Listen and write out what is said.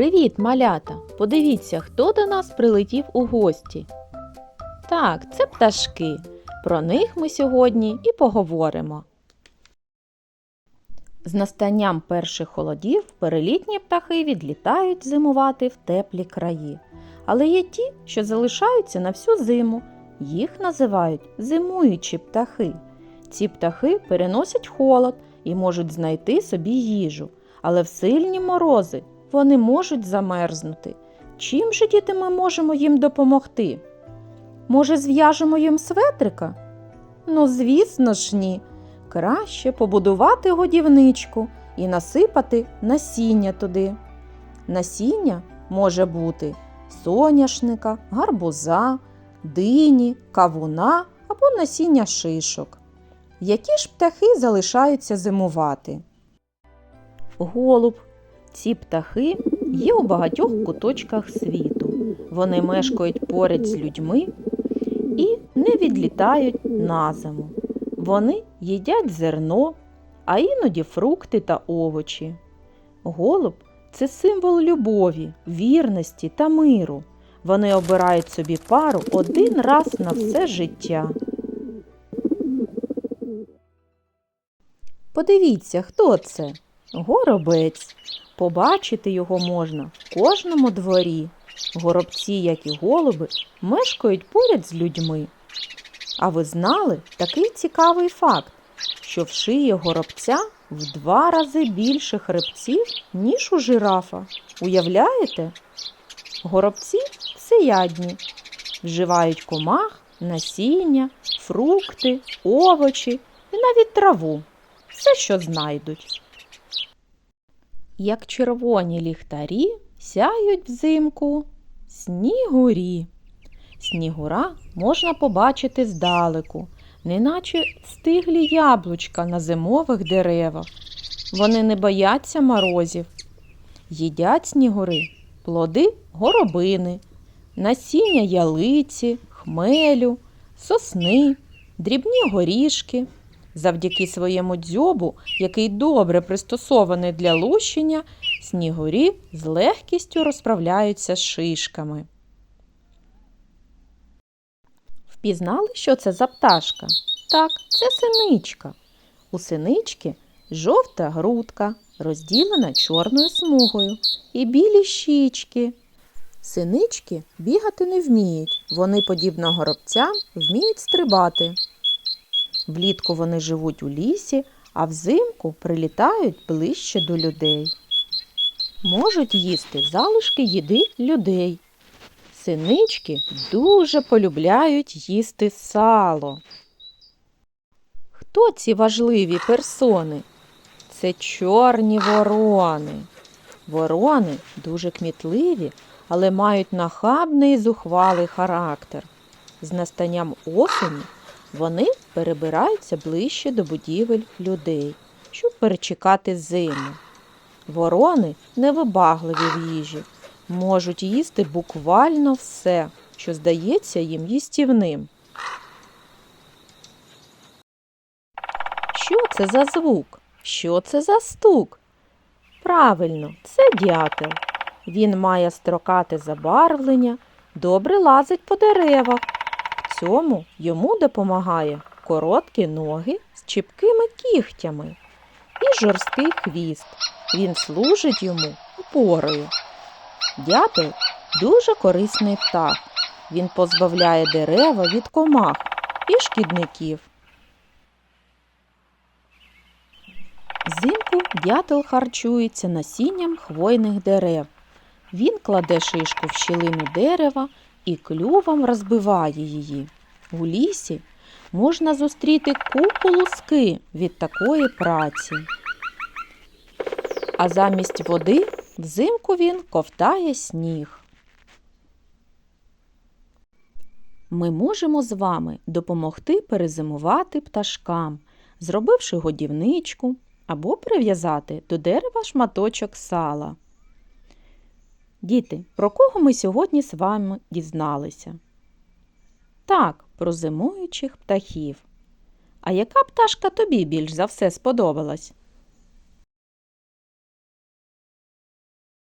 Привіт, малята! Подивіться, хто до нас прилетів у гості. Так, це пташки. Про них ми сьогодні і поговоримо. З настанням перших холодів перелітні птахи відлітають зимувати в теплі краї. Але є ті, що залишаються на всю зиму. Їх називають зимуючі птахи. Ці птахи переносять холод і можуть знайти собі їжу, але в сильні морози вони можуть замерзнути. Чим же діти ми можемо їм допомогти? Може, зв'яжемо їм светрика? Ну, звісно ж, ні. Краще побудувати годівничку і насипати насіння туди. Насіння може бути соняшника, гарбуза, дині, кавуна або насіння шишок. Які ж птахи залишаються зимувати? Голуб. Ці птахи є у багатьох куточках світу. Вони мешкають поряд з людьми і не відлітають на зиму. Вони їдять зерно, а іноді фрукти та овочі. Голуб це символ любові, вірності та миру. Вони обирають собі пару один раз на все життя. Подивіться, хто це? Горобець. Побачити його можна в кожному дворі. Горобці, як і голуби, мешкають поряд з людьми. А ви знали такий цікавий факт, що в шиї горобця в два рази більше хребців, ніж у жирафа. Уявляєте? Горобці всеядні, вживають комах, насіння, фрукти, овочі і навіть траву. Все, що знайдуть. Як червоні ліхтарі сяють взимку снігурі. Снігура можна побачити здалеку, неначе стиглі яблучка на зимових деревах. Вони не бояться морозів. Їдять снігури плоди горобини, насіння ялиці, хмелю, сосни, дрібні горішки. Завдяки своєму дзьобу, який добре пристосований для лущення, снігурі з легкістю розправляються з шишками. Впізнали, що це за пташка? Так, це синичка. У синички жовта грудка, розділена чорною смугою, і білі щічки. Синички бігати не вміють, вони, подібно горобцям, вміють стрибати. Влітку вони живуть у лісі, а взимку прилітають ближче до людей. Можуть їсти залишки їди людей. Синички дуже полюбляють їсти сало. Хто ці важливі персони? Це чорні ворони. Ворони дуже кмітливі, але мають нахабний і зухвалий характер. З настанням осені вони перебираються ближче до будівель людей, щоб перечекати зиму. Ворони невибагливі в їжі, можуть їсти буквально все, що здається їм їстівним. Що це за звук? Що це за стук? Правильно, це дятел. Він має строкате забарвлення, добре лазить по деревах. Цьому йому допомагає короткі ноги з чіпкими кігтями і жорсткий хвіст. Він служить йому опорою. Дятел дуже корисний птах. Він позбавляє дерева від комах і шкідників. Взимку дятел харчується насінням хвойних дерев. Він кладе шишку в щілину дерева і клювом розбиває її. У лісі можна зустріти купу луски від такої праці. А замість води взимку він ковтає сніг. Ми можемо з вами допомогти перезимувати пташкам, зробивши годівничку або прив'язати до дерева шматочок сала. Діти, про кого ми сьогодні з вами дізналися? Так, про зимуючих птахів. А яка пташка тобі більш за все сподобалась?